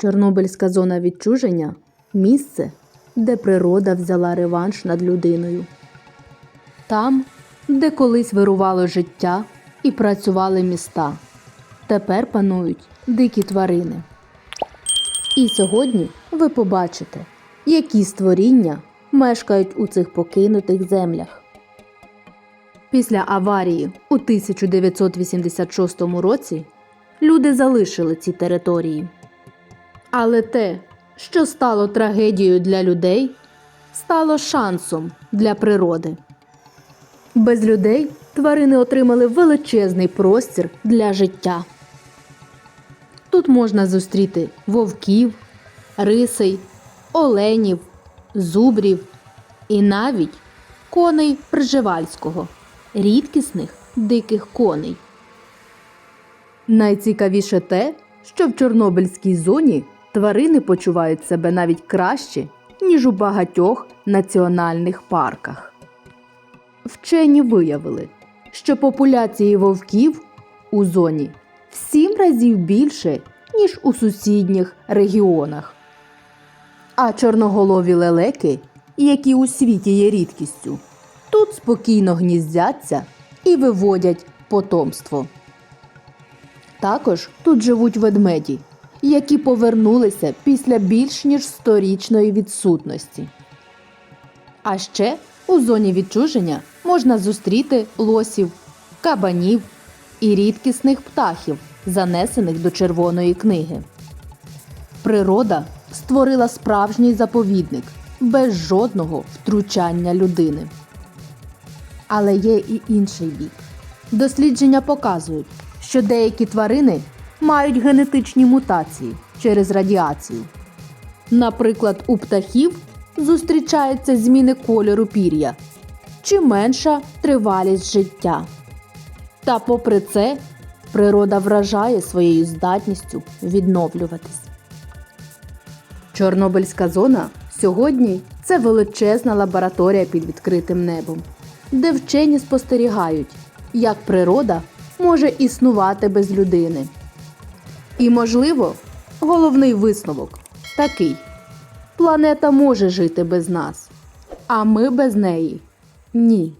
Чорнобильська зона відчуження місце, де природа взяла реванш над людиною. Там, де колись вирувало життя і працювали міста, тепер панують дикі тварини. І сьогодні ви побачите, які створіння мешкають у цих покинутих землях. Після аварії у 1986 році люди залишили ці території. Але те, що стало трагедією для людей, стало шансом для природи. Без людей тварини отримали величезний простір для життя. Тут можна зустріти вовків, рисей, оленів, зубрів і навіть коней Пржевальського, рідкісних диких коней. Найцікавіше те, що в Чорнобильській зоні тварини почувають себе навіть краще, ніж у багатьох національних парках. Вчені виявили, що популяції вовків у зоні в сім разів більше, ніж у сусідніх регіонах. А чорноголові лелеки, які у світі є рідкістю, тут спокійно гніздяться і виводять потомство. Також тут живуть ведмеді, які повернулися після більш ніж сторічної відсутності. А ще у зоні відчуження можна зустріти лосів, кабанів і рідкісних птахів, занесених до Червоної книги. Природа створила справжній заповідник без жодного втручання людини. Але є і інший бік. Дослідження показують, що деякі тварини мають генетичні мутації через радіацію. Наприклад, у птахів зустрічаються зміни кольору пір'я чи менша тривалість життя. Та попри це, природа вражає своєю здатністю відновлюватись. Чорнобильська зона сьогодні це величезна лабораторія під відкритим небом, де вчені спостерігають, як природа може існувати без людини. І, можливо, головний висновок такий: планета може жити без нас, а ми без неї ні.